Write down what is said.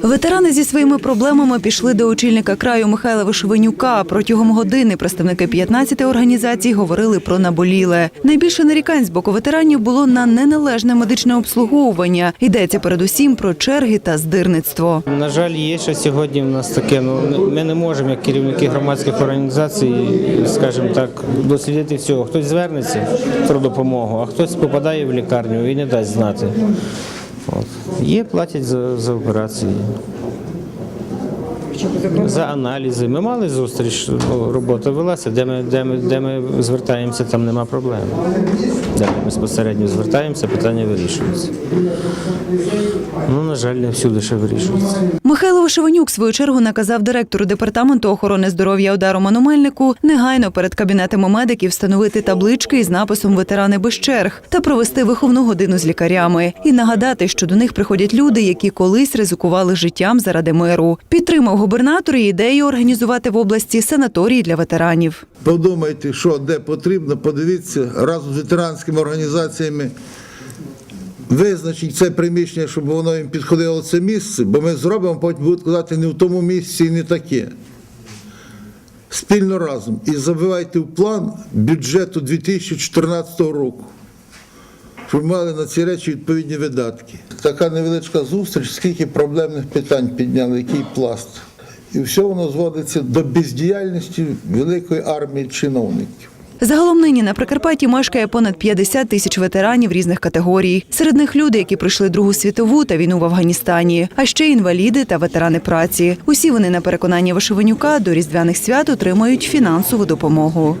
Ветерани зі своїми проблемами пішли до очільника краю Михайла Вишивенюка. Протягом години представники 15 організацій говорили про наболіле. Найбільше нарікань з боку ветеранів було на неналежне медичне обслуговування. Йдеться передусім про черги та здирництво. На жаль, є ще сьогодні в нас таке. Ну ми не можемо, як керівники громадських організацій, скажімо так, дослідити всього. Хтось звернеться про допомогу, а хтось попадає в лікарню і не дасть знати. От. Є, платять за, за операції. За аналізи. Ми мали зустріч, робота велася, де ми, де, ми, де ми звертаємося, там нема проблем. Де ми безпосередньо звертаємося, питання вирішується. Ну, на жаль, не всюди ще вирішується. Михайло Вишивенюк в свою чергу наказав директору департаменту охорони здоров'я Одару Манумельнику негайно перед кабінетами медиків встановити таблички із написом Ветерани без черг та провести виховну годину з лікарями і нагадати, що до них приходять люди, які колись ризикували життям заради миру. Підтримав губернатор і ідею організувати в області санаторії для ветеранів. Подумайте, що де потрібно, подивіться разом з ветеранськими організаціями. Визначіть це приміщення, щоб воно їм підходило це місце, бо ми зробимо, потім будуть казати не в тому місці і не таке. Спільно разом. І забивайте в план бюджету 2014 року, щоб мали на ці речі відповідні видатки. Така невеличка зустріч, скільки проблемних питань підняли, який пласт. І все воно зводиться до бездіяльності великої армії чиновників. Загалом нині на Прикарпатті мешкає понад 50 тисяч ветеранів різних категорій. Серед них люди, які пройшли Другу світову та війну в Афганістані, а ще інваліди та ветерани праці. Усі вони на переконання Вишиванюка до різдвяних свят отримають фінансову допомогу.